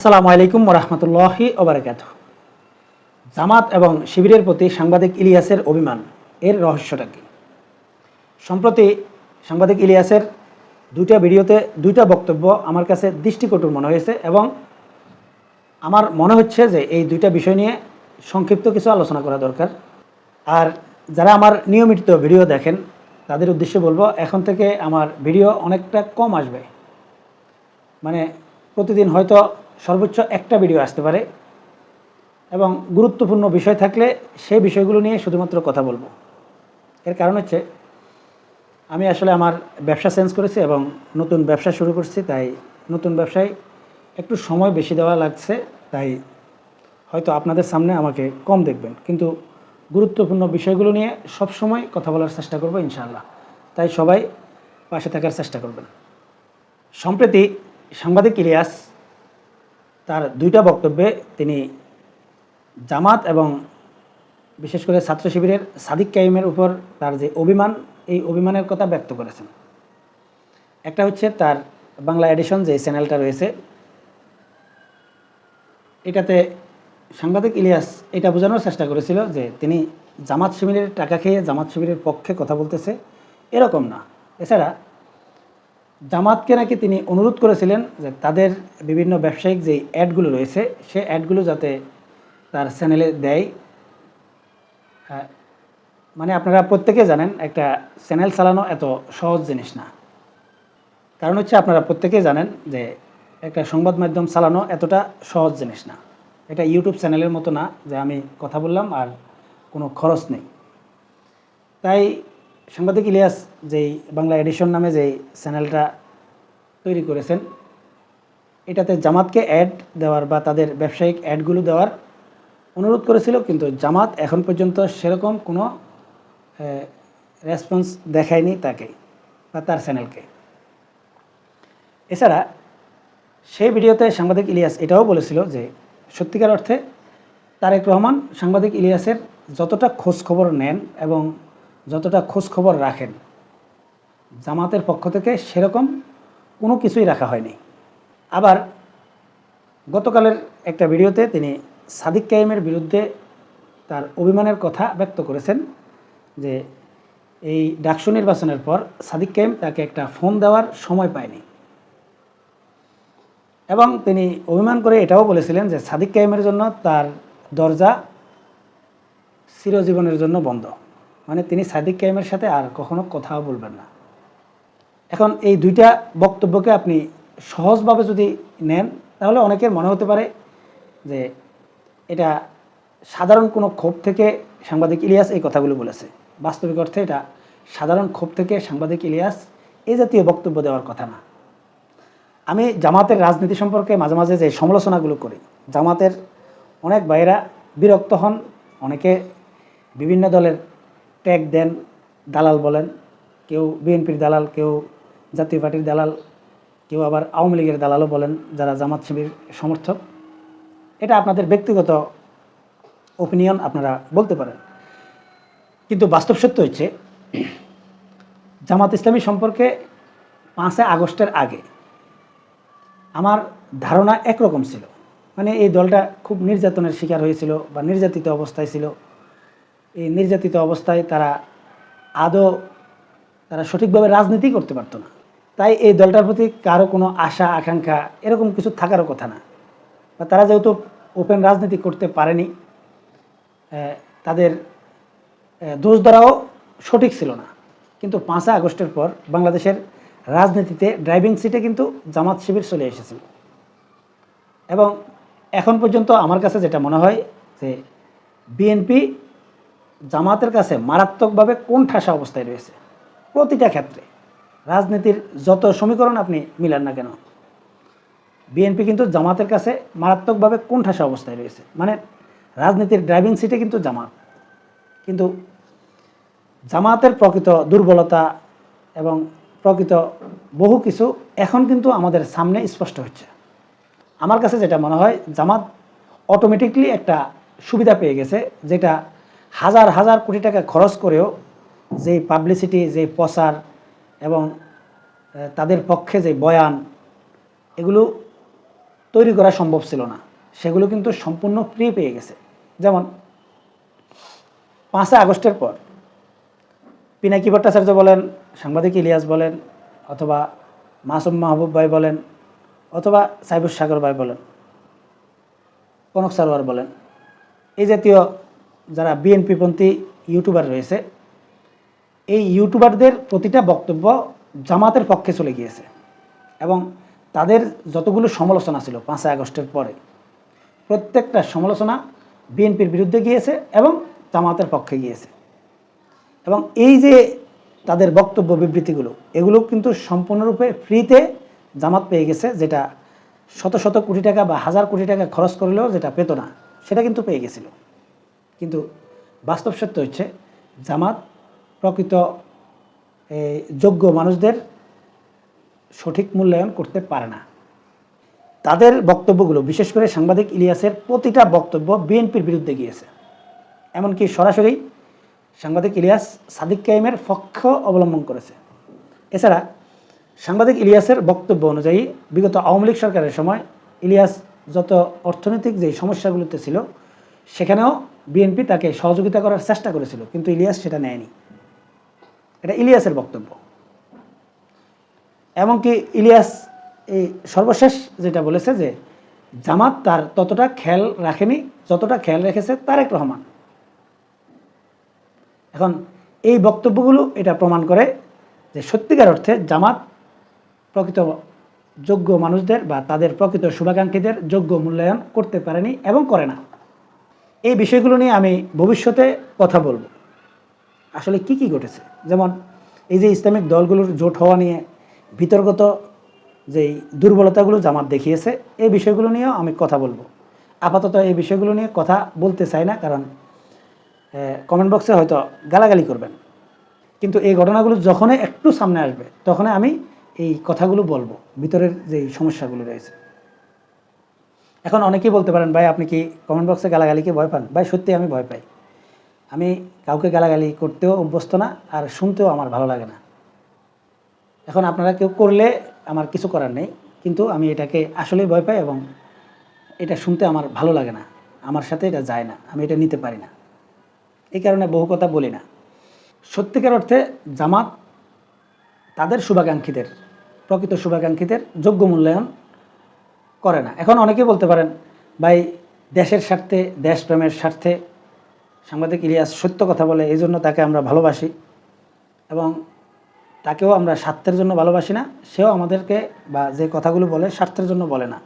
আসসালামু আলাইকুম রহমতুল্লাহি ওবরাকাত জামাত এবং শিবিরের প্রতি সাংবাদিক ইলিয়াসের অভিমান, এর রহস্যটা কি? সম্প্রতি সাংবাদিক ইলিয়াসের দুইটা ভিডিওতে দুইটা বক্তব্য আমার কাছে দৃষ্টিকটুর মনে হয়েছে এবং আমার মনে হচ্ছে যে এই দুইটা বিষয় নিয়ে সংক্ষিপ্ত কিছু আলোচনা করা দরকার। আর যারা আমার নিয়মিত ভিডিও দেখেন, তাদের উদ্দেশ্যে বলব, এখন থেকে আমার ভিডিও অনেকটা কম আসবে। মানে প্রতিদিন হয়তো সর্বোচ্চ একটা ভিডিও আসতে পারে। এবং গুরুত্বপূর্ণ বিষয় থাকলে সেই বিষয়গুলো নিয়ে শুধুমাত্র কথা বলব। এর কারণ হচ্ছে, আমি আসলে আমার ব্যবসা চেঞ্জ করেছি এবং নতুন ব্যবসা শুরু করছি, তাই নতুন ব্যবসায় একটু সময় বেশি দেওয়া লাগছে, তাই হয়তো আপনাদের সামনে আমাকে কম দেখবেন। কিন্তু গুরুত্বপূর্ণ বিষয়গুলো নিয়ে সব সময় কথা বলার চেষ্টা করব ইনশাআল্লাহ। তাই সবাই পাশে থাকার চেষ্টা করবেন। সম্প্রতি সাংবাদিক ইলিয়াস তার দুইটা বক্তব্যে তিনি জামাত এবং বিশেষ করে ছাত্র শিবিরের সাদিক কাইমের উপর তার যে অভিমান, এই অভিমানের কথা ব্যক্ত করেছেন। একটা হচ্ছে তার বাংলা এডিশন যে চ্যানেলটা রয়েছে, এটাতে সাংবাদিক ইলিয়াস এটা বোঝানোর চেষ্টা করেছিল যে তিনি জামাত শিবিরের টাকা খেয়ে জামাত শিবিরের পক্ষে কথা বলতেছে, এরকম না। এছাড়া জামাতকে নাকি তিনি অনুরোধ করেছিলেন যে তাদের বিভিন্ন ব্যবসায়িক যে অ্যাডগুলো রয়েছে সে অ্যাডগুলো যাতে তার চ্যানেলে দেয়। হ্যাঁ, মানে আপনারা প্রত্যেকে জানেন একটা চ্যানেল চালানো এত সহজ জিনিস না। কারণ হচ্ছে আপনারা প্রত্যেকেই জানেন যে একটা সংবাদ মাধ্যম চালানো এতটা সহজ জিনিস না। এটা ইউটিউব চ্যানেলের মতো না যে আমি কথা বললাম আর কোনো খরচ নেই। তাই সাংবাদিক ইলিয়াস যেই বাংলা এডিশন নামে যেই চ্যানেলটা তৈরি করেছেন, এটাতে জামাতকে অ্যাড দেওয়ার বা তাদের ব্যবসায়িক অ্যাডগুলো দেওয়ার অনুরোধ করেছিল, কিন্তু জামাত এখন পর্যন্ত সেরকম কোনো রেসপন্স দেখায়নি তাকে বা তার চ্যানেলকে। এছাড়া সেই ভিডিওতে সাংবাদিক ইলিয়াস এটাও বলেছিল যে, সত্যিকার অর্থে তারেক রহমান সাংবাদিক ইলিয়াসের যতটা খোঁজ খবর নেন এবং যতটা খোঁজখবর রাখেন, জামাতের পক্ষ থেকে সেরকম কোনো কিছুই রাখা হয়নি। আবার গতকালের একটা ভিডিওতে তিনি সাদিক কাইমের বিরুদ্ধে তার অভিমানের কথা ব্যক্ত করেছেন যে এই ডাকসু নির্বাচনের পর সাদিক কাইম তাকে একটা ফোন দেওয়ার সময় পায়নি। এবং তিনি অভিমান করে এটাও বলেছিলেন যে সাদিক কাইমের জন্য তার দরজা চিরজীবনের জন্য বন্ধ। মানে তিনি সাদিক কাইমের সাথে আর কখনো কথাও বলবেন না। এখন এই দুইটা বক্তব্যকে আপনি সহজভাবে যদি নেন, তাহলে অনেকের মনে হতে পারে যে এটা সাধারণ কোনো ক্ষোভ থেকে সাংবাদিক ইলিয়াস এই কথাগুলো বলেছে। বাস্তবিক অর্থে এটা সাধারণ ক্ষোভ থেকে সাংবাদিক ইলিয়াস এই জাতীয় বক্তব্য দেওয়ার কথা না। আমি জামাতের রাজনীতি সম্পর্কে মাঝে মাঝে যে সমালোচনাগুলো করি, জামাতের অনেক ভাইয়েরা বিরক্ত হন, অনেকে বিভিন্ন দলের ট্যাগ দেন দালাল বলেন। কেউ বিএনপির দালাল, কেউ জাতীয় পার্টির দালাল, কেউ আবার আওয়ামী লীগের দালালও বলেন যারা জামাত শিবির সমর্থক। এটা আপনাদের ব্যক্তিগত ওপিনিয়ন আপনারা বলতে পারেন। কিন্তু বাস্তব সত্য হচ্ছে, জামাত ইসলামী সম্পর্কে পাঁচে আগস্টের আগে আমার ধারণা একরকম ছিল। মানে এই দলটা খুব নির্যাতনের শিকার হয়েছিল বা নির্যাতিত অবস্থায় ছিল। এই নির্যাতিত অবস্থায় তারা আদৌ তারা সঠিকভাবে রাজনীতি করতে পারতো না। তাই এই দলটার প্রতি কারও কোনো আশা, আকাঙ্ক্ষা এরকম কিছু থাকারও কথা না। বা তারা যেহেতু ওপেন রাজনীতি করতে পারেনি তাদের দোষ ধরাও সঠিক ছিল না। কিন্তু পাঁচই আগস্টের পর বাংলাদেশের রাজনীতিতে ড্রাইভিং সিটে কিন্তু জামাত শিবির চলে এসেছিল। এবং এখন পর্যন্ত আমার কাছে যেটা মনে হয় যে বিএনপি জামাতের কাছে মারাত্মকভাবে কোণঠাসা অবস্থায় রয়েছে। প্রতিটা ক্ষেত্রে। রাজনীতির যত সমীকরণ আপনি মিলান না কেন বিএনপি কিন্তু জামাতের কাছে মারাত্মকভাবে কোণঠাসা অবস্থায় রয়েছে। মানে রাজনীতির ড্রাইভিং সিটে কিন্তু জামাত। কিন্তু জামাতের প্রকৃত দুর্বলতা এবং প্রকৃত বহু কিছু এখন কিন্তু আমাদের সামনে স্পষ্ট হচ্ছে। আমার কাছে যেটা মনে হয়, জামাত অটোমেটিকলি একটা সুবিধা পেয়ে গেছে, যেটা হাজার হাজার কোটি টাকা খরচ করেও যেই পাবলিসিটি যেই প্রচার এবং তাদের পক্ষে যে বয়ান, এগুলো তৈরি করা সম্ভব ছিল না। সেগুলো কিন্তু সম্পূর্ণ ফ্রি পেয়ে গেছে। যেমন, পাঁচই আগস্টের পর পিনাকি ভট্টাচার্য বলেন, সাংবাদিক ইলিয়াস বলেন, অথবা মাসুম মাহবুব ভাই বলেন, অথবা সাইবুর সাগর ভাই বলেন, কনক সারোয়ার বলেন, এই জাতীয় যারা বিএনপিপন্থী ইউটিউবার রয়েছে, এই ইউটিউবারদের প্রতিটা বক্তব্য জামাতের পক্ষে চলে গিয়েছে এবং তাদের যতগুলো সমালোচনা ছিল পাঁচই আগস্টের পরে, প্রত্যেকটা সমালোচনা বিএনপির বিরুদ্ধে গিয়েছে এবং জামাতের পক্ষে গিয়েছে। এবং এই যে তাদের বক্তব্য বিবৃতিগুলো, এগুলো কিন্তু সম্পূর্ণরূপে ফ্রিতে জামাত পেয়ে গেছে, যেটা শত শত কোটি টাকা বা হাজার কোটি টাকা খরচ করলেও যেটা পেত না, সেটা কিন্তু পেয়ে গেছিল। কিন্তু বাস্তব সত্য হচ্ছে, জামাত প্রকৃত যোগ্য মানুষদের সঠিক মূল্যায়ন করতে পারে না। তাদের বক্তব্যগুলো, বিশেষ করে সাংবাদিক ইলিয়াসের প্রতিটা বক্তব্য বিএনপির বিরুদ্ধে গিয়েছে। এমনকি সরাসরি সাংবাদিক ইলিয়াস সাদিক কাইমের পক্ষ অবলম্বন করেছে। এছাড়া সাংবাদিক ইলিয়াসের বক্তব্য অনুযায়ী বিগত আওয়ামী লীগ সরকারের সময় ইলিয়াস যত অর্থনৈতিক যে সমস্যাগুলোতে ছিল, সেখানেও বিএনপি তাকে সহযোগিতা করার চেষ্টা করেছিল, কিন্তু ইলিয়াস সেটা নেয়নি। এটা ইলিয়াসের বক্তব্য। এমনকি ইলিয়াস এই সর্বশেষ যেটা বলেছে যে, জামাত তার ততটা খেয়াল রাখেনি, যতটা খেয়াল রেখেছে তারেক রহমান। এখন এই বক্তব্যগুলো এটা প্রমাণ করে যে সত্যিকার অর্থে জামাত প্রকৃত যোগ্য মানুষদের বা তাদের প্রকৃত শুভাকাঙ্ক্ষীদের যোগ্য মূল্যায়ন করতে পারেনি এবং করে না। এই বিষয়গুলো নিয়ে আমি ভবিষ্যতে কথা বলব। আসলে কি কি ঘটেছে? যেমন এই যে ইসলামিক দলগুলোর জোট হওয়া নিয়ে বিতর্কত যেই দুর্বলতাগুলো জামাত দেখিয়েছে, এই বিষয়গুলো নিয়েও আমি কথা বলব। আপাতত এই বিষয়গুলো নিয়ে কথা বলতে চাই না, কারণ কমেন্ট বক্সে হয়তো গালাগালি করবেন। কিন্তু এই ঘটনাগুলো যখনই একটু সামনে আসবে, তখনই আমি এই কথাগুলো বলব, ভিতরের যেই সমস্যাগুলো রয়েছে। এখন অনেকেই বলতে পারেন, ভাই, আপনি কি কমেন্ট বক্সে গালাগালিকে ভয় পান? ভাই, সত্যি আমি ভয় পাই। আমি কাউকে গালাগালি করতেও অভ্যস্ত না আর শুনতেও আমার ভালো লাগে না। এখন আপনারা কেউ করলে আমার কিছু করার নেই, কিন্তু আমি এটাকে আসলেই ভয় পাই এবং এটা শুনতে আমার ভালো লাগে না। আমার সাথে এটা যায় না, আমি এটা নিতে পারি না। এই কারণে বহু কথা বলি না। সত্যিকার অর্থে জামাত তাদের শুভাকাঙ্ক্ষীদের, প্রকৃত শুভাকাঙ্ক্ষীদের যোগ্য মূল্যায়ন করে না। এখন অনেকেই বলতে পারেন, ভাই, দেশের স্বার্থে, দেশপ্রেমের স্বার্থে সাংবাদিক ইলিয়াস সত্য কথা বলে, এই জন্য তাকে আমরা ভালোবাসি এবং তাকেও আমরা স্বার্থের জন্য ভালোবাসি না, সেও আমাদেরকে বা যে কথাগুলো বলে স্বার্থের জন্য বলে না।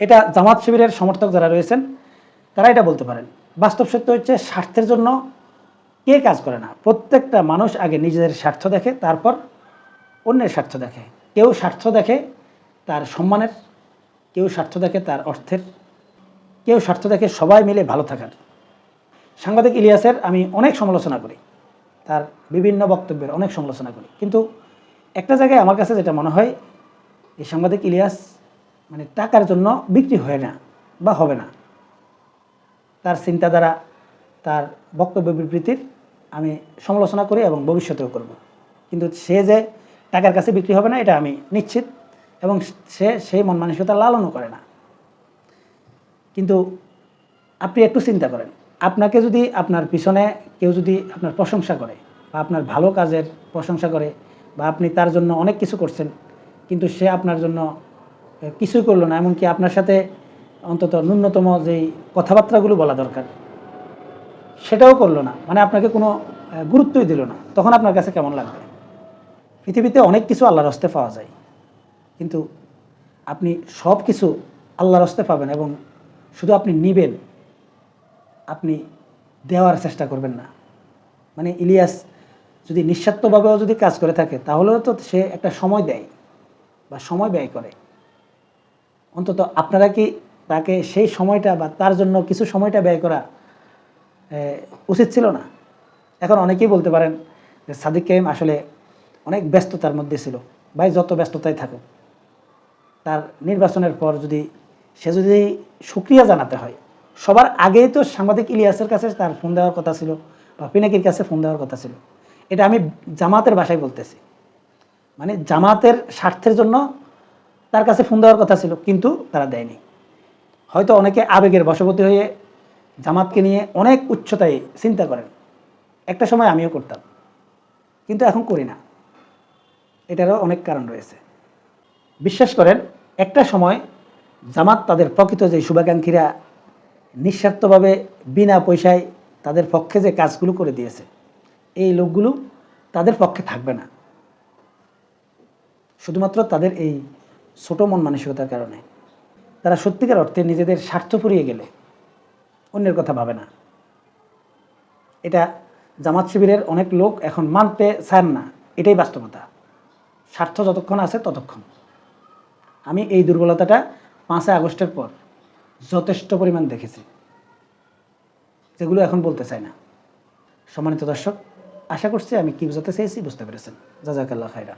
এটা জামাত শিবিরের সমর্থক যারা রয়েছেন, তারা এটা বলতে পারেন। বাস্তব সত্য হচ্ছে স্বার্থের জন্য কে কাজ করে না? প্রত্যেকটা মানুষ আগে নিজেদের স্বার্থ দেখে, তারপর অন্যের স্বার্থ দেখে। কেউ স্বার্থ দেখে তার সম্মানের, কেউ স্বার্থ দেখে তার অর্থের, কেউ স্বার্থ দেখে সবাই মিলে ভালো থাকার। সাংবাদিক ইলিয়াসের আমি অনেক সমালোচনা করি, তার বিভিন্ন বক্তব্যের অনেক সমালোচনা করি। কিন্তু একটা জায়গায় আমার কাছে যেটা মনে হয়, এই সাংবাদিক ইলিয়াস মানে টাকার জন্য বিক্রি হয় না বা হবে না। তার চিন্তাধারা, তার বক্তব্য বিবৃতির আমি সমালোচনা করি এবং ভবিষ্যতেও করব। কিন্তু সে যে টাকার কাছে বিক্রি হবে না, এটা আমি নিশ্চিত এবং সে সেই মন মানসিকতা লালনও করে না। কিন্তু আপনি একটু চিন্তা করেন, আপনাকে যদি আপনার পিছনে কেউ যদি আপনার প্রশংসা করে বা আপনার ভালো কাজের প্রশংসা করে বা আপনি তার জন্য অনেক কিছু করছেন, কিন্তু সে আপনার জন্য কিছুই করল না, এমনকি আপনার সাথে অন্তত ন্যূনতম যেই কথাবার্তাগুলো বলা দরকার, সেটাও করল না। মানে আপনাকে কোনো গুরুত্বই দিল না। তখন আপনার কাছে কেমন লাগবে? পৃথিবীতে অনেক কিছু আল্লাহর হস্তে পাওয়া যায়। কিন্তু আপনি সব কিছু আল্লাহর হস্তে পাবেন এবং শুধু আপনি নিবেন, আপনি দেওয়ার চেষ্টা করবেন না। মানে ইলিয়াস যদি নিঃস্বার্থভাবেও যদি কাজ করে থাকে, তাহলেও তো সে একটা সময় দেয় বা সময় ব্যয় করে। অন্তত আপনারা কি তাকে সেই সময়টা বা তার জন্য কিছু সময়টা ব্যয় করা উচিত ছিল না? এখন অনেকেই বলতে পারেন যে সাদিক কাইম আসলে অনেক ব্যস্ততার মধ্যে ছিল। ভাই, যত ব্যস্ততায় থাকুক। তার নির্বাচনের পর যদি সে যদি সুক্রিয়া জানাতে হয়, সবার আগেই তো সাংবাদিক ইলিয়াসের কাছে তার ফোন দেওয়ার কথা ছিল বা পিনাকির কাছে ফোন দেওয়ার কথা ছিল। এটা আমি জামাতের ভাষায় বলতেছি। মানে জামাতের স্বার্থের জন্য তার কাছে ফোন দেওয়ার কথা ছিল, কিন্তু তারা দেয়নি। হয়তো অনেকে আবেগের বশবতী হয়ে জামাতকে নিয়ে অনেক উচ্চতায় চিন্তা করেন। একটা সময় আমিও করতাম। কিন্তু এখন করি না। এটারও অনেক কারণ রয়েছে। বিশ্বাস করেন, একটা সময় জামাত তাদের প্রকৃত যে শুভাকাঙ্ক্ষীরা নিঃস্বার্থভাবে বিনা পয়সায় তাদের পক্ষে যে কাজগুলো করে দিয়েছে, এই লোকগুলো তাদের পক্ষে থাকবে না। শুধুমাত্র তাদের এই ছোট মন মানসিকতার কারণে। তারা সত্যিকার অর্থে নিজেদের স্বার্থ ফুরিয়ে গেলে অন্যের কথা ভাবে না। এটা জামাত শিবিরের অনেক লোক এখন মানতে চান না, এটাই বাস্তবতা। স্বার্থ যতক্ষণ আছে ততক্ষণ। আমি এই দুর্বলতাটা পাঁচই আগস্টের পর যথেষ্ট পরিমাণ দেখেছি, যেগুলো এখন বলতে চাই না। সম্মানিত দর্শক, আশা করছি আমি কি বোঝাতে চেয়েছি বুঝতে পেরেছেন। জাজাকাল্লা খাইরা